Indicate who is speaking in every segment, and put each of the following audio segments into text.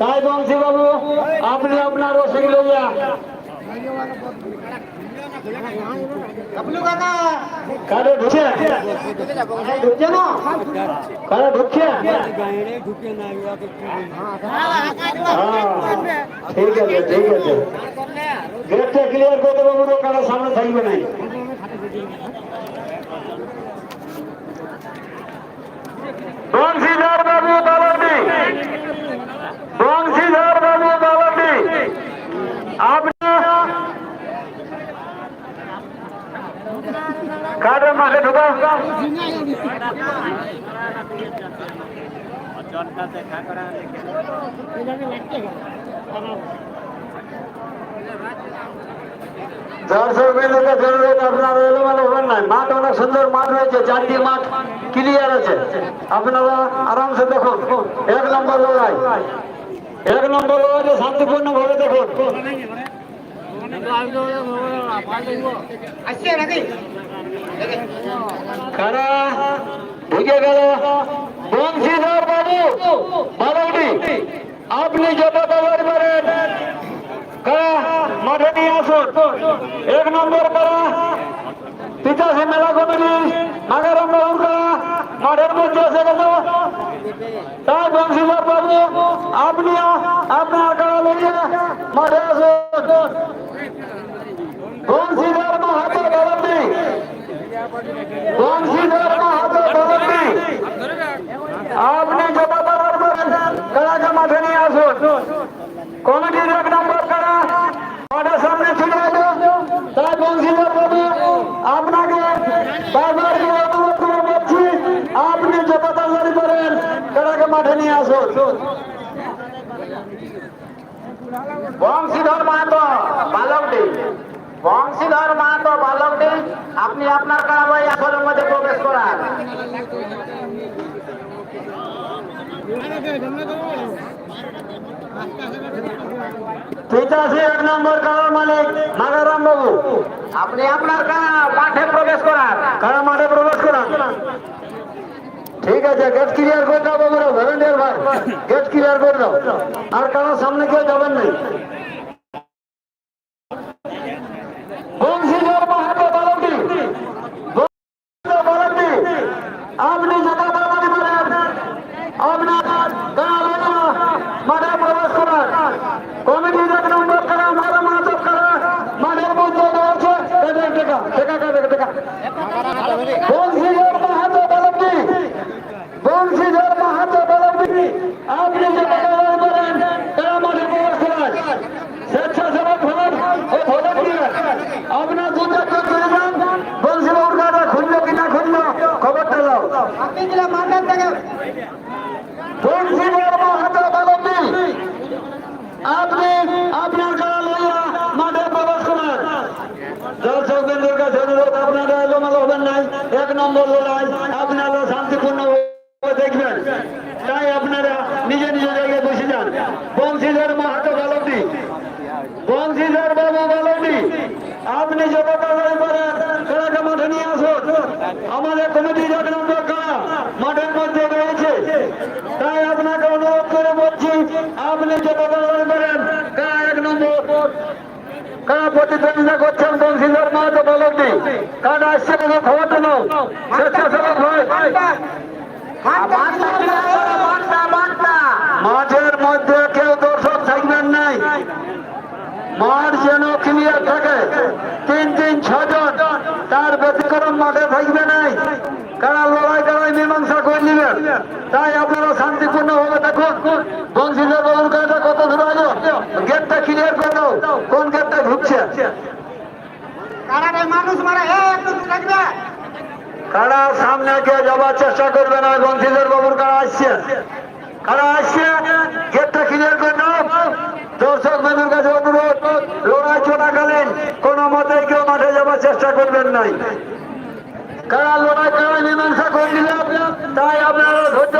Speaker 1: তাই বংশী বাবু, আপনি আপনার রসিক লইয়া কারে ঢুকছে সামনে থাকবে নাই বংশীধর বাবু বালন্ডি বংশীধর বাবু বালন্ডি আপনি কাঠের মাঠে ঢুকা দর্শক বিন্দুকে জরুরি আপনারা এলোমেলো হবেন না মাঠ অনেক সুন্দর, মাঠ আপনারা আরামসে দেখুন, এক নম্বর লড়াই। এক নম্বর লড়াইতে শান্তিপূর্ণ ভাবে দেখুন কারা? ঢুকে গেল। বংশীধর বাবু বাবুটি আপনি যত ব্যবহার করেন কারা? মাঠে নিয়ে আসুন। এক নম্বর করা? পিতাশি মেলা কমিটি নাগারাম বাবুর করা? মাঠের মধ্যে এসে গেল। তাই বংশীধর বাবু, আপনি আপনার কারা লইয়া মাঠে আসুন। আপনি ব্যবহার করেন কারাকে মাঠে নিয়ে আসুন। কমিটির এক নম্বর কারা মাঠের সামনে চলে এলো তাই বংশীধর বাবু আপনাকে বারবার করে অনুরোধ করে বলছি আপনি যত তাড়াতাড়ি করেন কারাকে মাঠে নিয়ে আসুন
Speaker 2: বংশীধর মাহাতো, বালকটি। বংশীধর মাহাতো, বালকটি, আপনি আপনার কারাবাই আসরের মধ্যে প্রবেশ করান।
Speaker 1: পিতাশি এক নম্বর কারার মালিক নাগারাম বাবু।
Speaker 2: আপনি আপনার কারা মাঠে প্রবেশ করান।
Speaker 1: কারা মাঠে প্রবেশ করান। ঠিক আছে গেট ক্লিয়ার করে দাও বাবুরা ভলেন্টিয়ার ভাই। গেট ক্লিয়ার করে দাও। আর কারও সামনে কেউ যাবেন নাই বংশীধর মাহাতো বালকটি বংশীধর বালকটি আপনি যত তাড়াতাড়ি পারেন আপনার গাঁ লাগা মাঠে প্রবেশ করান কমিটির এক নম্বর করা মারা মাহাতো করা মাঠের মধ্যে রয়েছে টাকা টাকা টাকা টাকা বংশীধর মাহাতো বালকটি বংশীধর মাহাতো বালকটি আপনি যে ব্যবহার করেন তারা মাঠে প্রবেশ করান স্বেচ্ছাসেবক হলেন ও ভলেন্টিয়ার আপনার দু চারজন চলে যান বংশীবাবুর গাড়া খুললো কিনা খুললো খবরটা দাও
Speaker 2: আপনি দিলে মাঠের থেকে
Speaker 1: বংশীধর মাহাতো বালকটি আপনি হবেন নাই এক নম্বর আপনারা শান্তিপূর্ণ দেখবেন তাই আপনারা নিজে নিজে জায়গায় বসে যান বংশীধর মাহাতো বালকটি বংশীধর বাবু বালকটি আপনি যত তাড়াতাড়ি পারেন খেলাকে মাঠে নিয়ে আসুন আমাদের কমিটির এক নম্বর খেলা মাঠের মধ্যে তাই আপনাকে অনুরোধ করে বলছি, আপনি যত তাড়াতাড়ি পারেন খেলা এক নম্বর। মাঠের মধ্যে কেউ দর্শক থাকবেন নাই। মাঠ যেন ক্লিয়ার থাকে। তিন তিন ছজন তার ব্যতিক্রম মাঠে থাকবে নাই। কারা লড়াই করাই মীমাংসা করে নেবেন? তাই আপনারা শান্তিপূর্ণ ভাবে দেখুন বংশীধর বাবুর কাজটা কত দূর আলো গেটটা ক্লিয়ার করে দাও। কোন গেটটা ঢুকছে? কারা সামনে গিয়ে যাওয়ার চেষ্টা করবে না? বংশীধর বাবুর কারা আসছে? কারা আসছে? গেটটা ক্লিয়ার করে দাও। দর্শক মেনুর কাছে অনুরোধ লড়াই চলাকালীন কোনো মতে কেউ মাঠে যাওয়ার চেষ্টা করবেন নাই। কারা লড়াই কারা মীমাংসা করে দিলাম তাই আপনারা ধৈর্য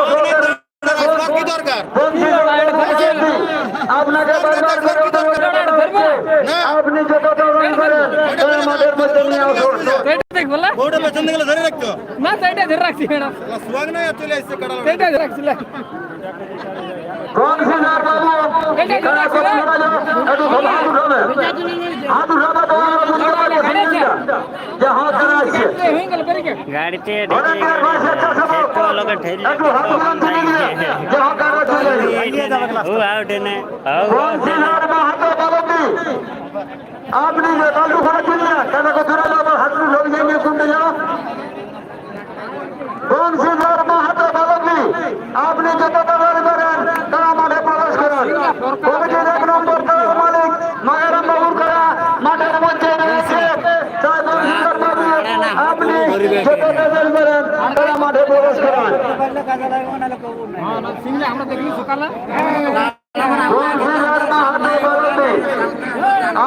Speaker 1: আপনাকে অনুরোধ করা হচ্ছে। আপনি যত তদন্ত করেন মাঠের মধ্যে নিয়ে আসুন।
Speaker 3: পেছন দিকে ধরে রাখতো
Speaker 4: না সেইটা ধরে রাখছি ম্যাডাম।
Speaker 3: সুয়াগ নয় চলে আসছে
Speaker 4: ধরে
Speaker 1: કોણ છે ના બાબુ કરા કો છોડા જો એડુ ખોલ હાથ
Speaker 4: ઉઠાવે હાથ ઉઠાવે
Speaker 5: તો
Speaker 1: આ બધું કરવા દે સમજીયા જે હાથ કરા છે ગાડી તે તો
Speaker 5: લોગ ઠેરી એડુ
Speaker 1: હાથ ઉઠાવે જે હાથ કરા છે હું આવડે ને કોણ છે ના બાબુ બાબુ આપની જે বংশীধর মাহাতো বালকী আপনি যত দাবি করেন তারা মাঠে প্রবেশ করেন। কমিটির এক নম্বর দলের মালিক মায়েরাম বাবুর করা মাঠের মধ্যে রয়েছে। আপনি যত দাবি করেন তারা মাঠে প্রবেশ করেন।
Speaker 4: আমরা দেখলি সকালে
Speaker 1: বংশীধর মাহাতো বালকী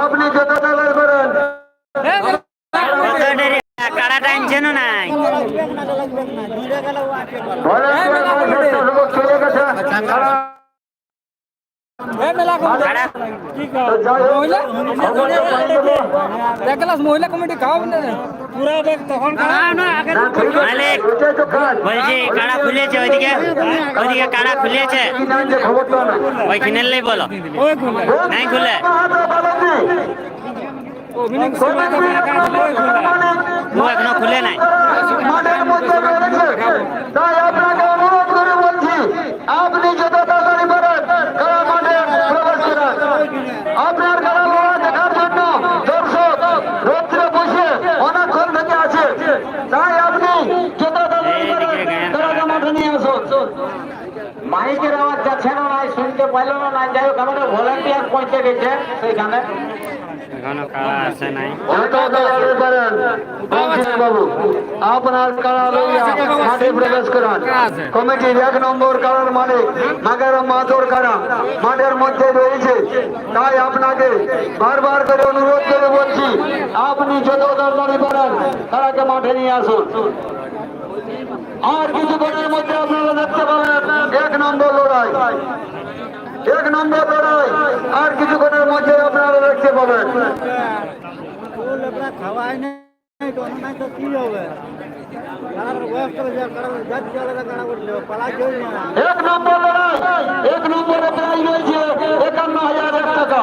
Speaker 1: আপনি যত দাবি করেন
Speaker 5: কাড়া টাইমছেন নাই
Speaker 1: ভলেন্টিয়ার বয়সে স্বেচ্ছাসেবক চলে গেছে তারা
Speaker 5: কাড়া
Speaker 1: তো যাই হোক,
Speaker 4: মহিলা
Speaker 1: খবরটা পাই দেবো।
Speaker 4: এক গ্লাস মহিলা কমিটি খাওয়া পুরা ব্যাগ তখন
Speaker 5: মালিক। বলছি কাড়া খুলেছে ওইদিকে? ওইদিকে কাড়া খুলেছে?
Speaker 1: নাই যে খবরটা
Speaker 5: ওই কিনেলেই বলো নাই খুলে? এখনও খুলে নাই
Speaker 1: মাঠের মধ্যে রয়েছে। তাই আপনাকে অনুরোধ করে বলছি আপনি যত তাড়াতাড়ি পারেন খেলা মাঠে প্রবেশ করেন আপনার খেলা লড়াই দেখার জন্য দর্শক রৌদ্রে বসে অনেকক্ষণ থেকে আছে তাই আপনি যত তাড়াতাড়ি পারেন খেলাটা মাঠে নিয়ে আসুন
Speaker 2: মাইকের আওয়াজ যাচ্ছে না নাই শুনতে পাইলো না যাই হোক আমাদের ভলেন্টিয়ার পৌঁছে গেছে সেইখানে।
Speaker 5: এখনও কাড়া আসে নাই?
Speaker 1: যত তাড়াতাড়ি পারেন বংশীধর বাবু আপনার কারা লইয়া মাঠে প্রবেশ করান কমিটির এক নম্বর কারার মালিক নাগের মাতর কারা মাঠের মধ্যে রয়েছে তাই আপনাকে বারবার করে অনুরোধ করে বলছি আপনি যত তাড়াতাড়ি পারেন তারাকে মাঠে নিয়ে আসুন। আর কিছুক্ষণের মধ্যে আপনারা দেখতে পাবেন এক নম্বর লড়াই। এক নম্বর লড়াই, আর কিছুক্ষণের মধ্যে আপনারা দেখতে পাবেন। এক নম্বর লড়াই একান্ন হাজার টাকা।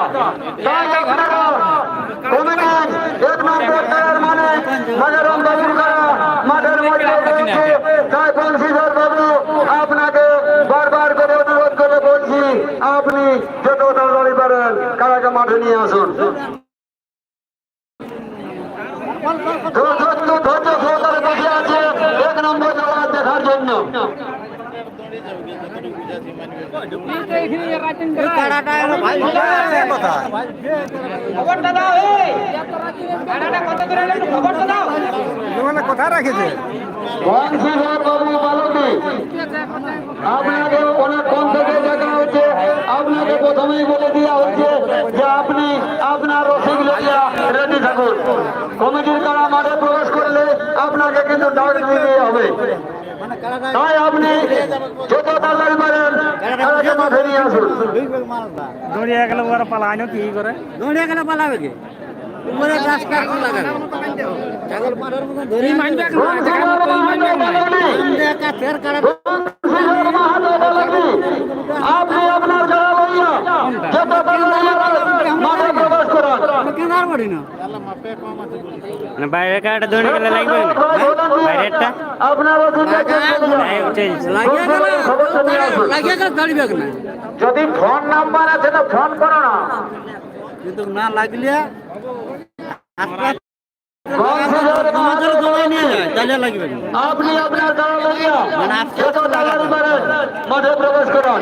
Speaker 1: এক নম্বর মানে মাজারাম বাবুর মাঠের মধ্যে তাই বংশীধর বাবু, আপনাকে বারবার করে অনুরোধ করে বলছি, আপনি যত তাড়াতাড়ি পারেন, কারাকে মাঠে নিয়ে আসুন। ধৈর্য সহকারে বসে আছে, এক নম্বর দেখার জন্য। বাবু বালকি আপনাকে অনেকক্ষণ থেকে দেখা হচ্ছে আপনাকে প্রথমেই বলে দেওয়া হচ্ছে যে আপনি আপনার রসিদ লইয়া রেডি থাকুন কমিটির কারা মাঠে প্রবেশ করলে আপনাকে কিন্তু ডাক হবে। তাই আপনি যত তাড়াতাড়ি পারেন খেলাকে মাঠে নিয়ে আসুন।
Speaker 5: দৌড়িয়ে গেলে ওরা পালানো কি করে?
Speaker 4: এই মাইন্ডটা
Speaker 1: বংশীধর মাহাতো বালকি, আপনি আপনার যত তাড়াতাড়ি পারেন মাঠে প্রবেশ করুন
Speaker 5: মানে বাইরের দৌড়ে গেলে লাগবে না বাইরেরটা
Speaker 1: আসুন।
Speaker 2: যদি ফোন নাম্বার আছে তো ফোন করো না।
Speaker 1: আপনি আপনার লইয়া যত তাড়াতাড়ি পারেন মাঠে প্রবেশ করুন।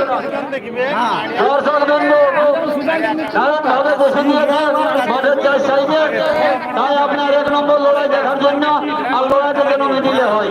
Speaker 1: দর্শক বন্ধু কারণ ভাবে বসে দিয়েছে মাঠের চার সাইডে তাই আপনার এক নম্বর লড়াই দেখার জন্য আর লড়াইতে যেন মিডিলে হয়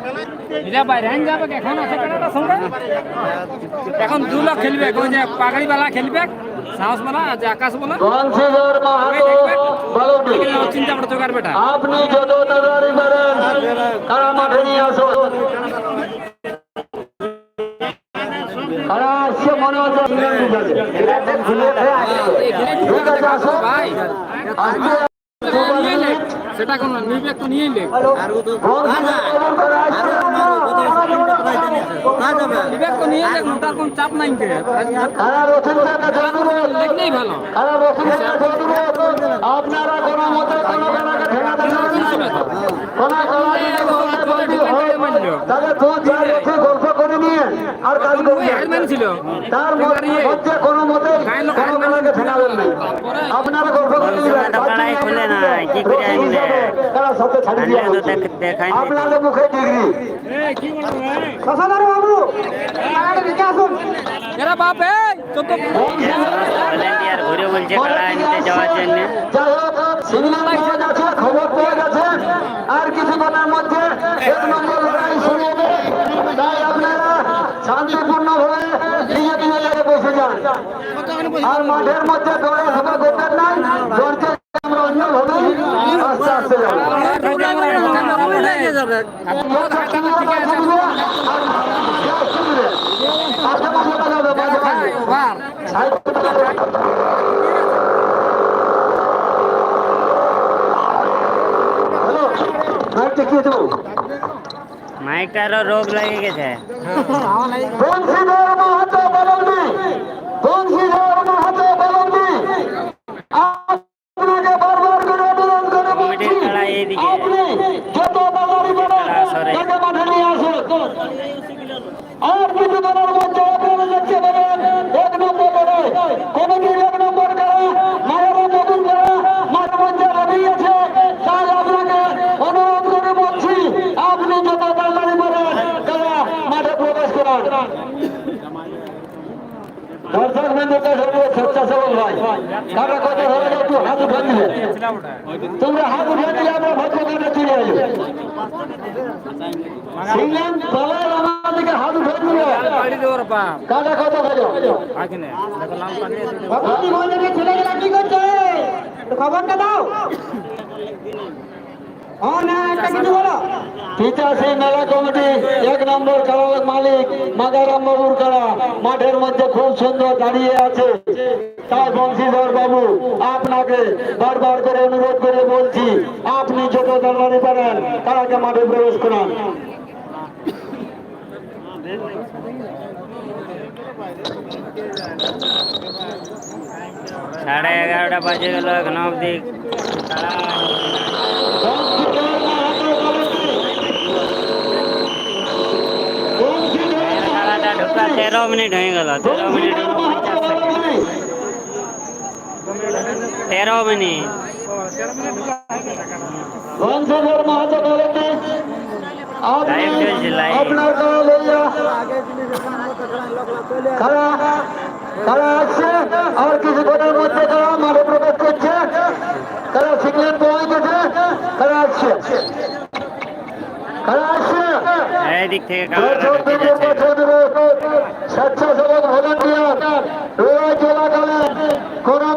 Speaker 4: এটা বাইরে যাবে এখন আছে কেনাটা সঙ্গে? এখন দু লাখ খেলবে ওই যে পাগড়ি বালা খেলবে সাহস বালা যে আকাশ বালা।
Speaker 1: বংশীধর মাহাতো বালুটি
Speaker 4: চিন্তা করে জোগাড় বেটা
Speaker 1: আপনি যত তাড়াতাড়ি পারেন কারা মাঠে নিয়ে আসুন কারা
Speaker 4: সেটা কোন নিবে তো নিয়ে নে
Speaker 1: করে আসছে?
Speaker 4: নিবে তো নিয়ে নে তার কোন চাপ নাই কে ভালো।
Speaker 1: আপনারা মতে না। গল্প করে নিয়ে আর কাজ করবেন।
Speaker 4: ছিল।
Speaker 1: তার মধ্যে কোনো মতে কোনো কারাকে ঠেকাবেন না আপনারা গল্প করে নিবেন
Speaker 5: তো পাড়ায় খুলে না, কি করে আনবে?
Speaker 1: তারা সাথে ছাড়ি দিয়ে। আপনাদের মুখে ডিগ্রি। বাবু।
Speaker 4: এরা বাপ
Speaker 5: ঘুরে বলছে যাওয়ার জন্য?
Speaker 1: খবর গেছে। আর কিছুক্ষণের মধ্যে এক নম্বর লড়াই শুরু হবে। তাই আপনারা শান্তিপূর্ণ ভাবে নিজে নিজে বসে যান। আর মাঠের মধ্যে দৌড়া ধোকা করবেন নাই দৌড়তে আমরা অন্য ভাবে আস্তে আস্তে যাব আশেপাশে যাবে মাঝে মাঝে হ্যালো মাইকটা কি দেবো
Speaker 5: মাইকটারও রোগ লাগে গেছে
Speaker 1: বংশীধর মাহাতো বলন্দি বংশীধর মাহাতো বলন্দি আপনাকে বারবার করে অনুরোধ করে বলছি
Speaker 5: কমিটির খেলা এইদিকে।
Speaker 1: আপনি যত তাড়াতাড়ি পারেন
Speaker 5: খেলা সরে।
Speaker 1: তাকে মাঠে নিয়ে আসুন আর কিছু করার মধ্যে আপনারা দেখতে পাবেন এক নম্বর লড়াই কমিটির এক নম্বর করা মায়েরা নতুন করা মাঠের মধ্যে রেডি আছে তাই আপনাকে অনুরোধ করে বলছি আপনি যত তাড়াতাড়ি পারেন তারা মাঠে প্রবেশ করান দর্শক বিন্দুকে স্বেচ্ছাসেবক ভাই কারা কত ধরে একটু হাত উঠে দিলে তোমরা হাত উঠে দিলে আমরা ভদ্র কাটে চলে আসব সিংলাম তলায় আমার হাত উঠে দিলে
Speaker 4: পাড়ি দেওয়ার বাপ
Speaker 1: কারা কত খাজো
Speaker 4: আগে দেখো লাল পাড়ি
Speaker 1: ভগবানী মন্দিরে ছেলেগুলা কি করছে খবরটা দাও পিতাশ্রী মেলা কমিটি এক নম্বর মালিক মাদারাম বাবুর মাঠের মধ্যে খুব সুন্দর দাঁড়িয়ে আছে। তাই বংশীধর বাবু আপনাকে বারবার করে অনুরোধ করে বলছি আপনি যত তাড়াতাড়ি পারেন তারাকে মাঠে প্রবেশ করান।
Speaker 5: সাড়ে এগারোটা বাজে গেল এখনও অবধি। তেরো মিনিট হয়ে গেল তেরো মিনিট। তেরো মিনিট।
Speaker 1: আপনার কারা আসছে আর কিছুক্ষণের মধ্যে কারা মাঠে প্রবেশ করছে। কারা সিগন্যাল পৌঁছে গেছে কারা আসছে
Speaker 5: এইদিক থেকে
Speaker 1: স্বেচ্ছাসেবক ভলান্টিয়ার চলাকালীন কোনো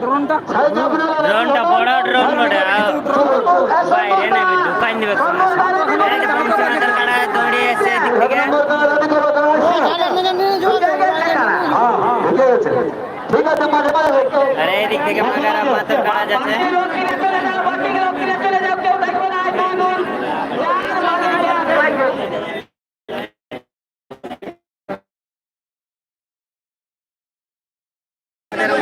Speaker 1: ಡ್ರೋನ್টা ಬಡ ಡ್ರೋನ್ ನೋಡಿ ದುಕಾನ್ ನೋಡಿ ঠিক আছে মাঝে মাঝে
Speaker 5: আরে এদিক থেকে মাথার
Speaker 1: মাথা কাটা যাচ্ছে Gracias.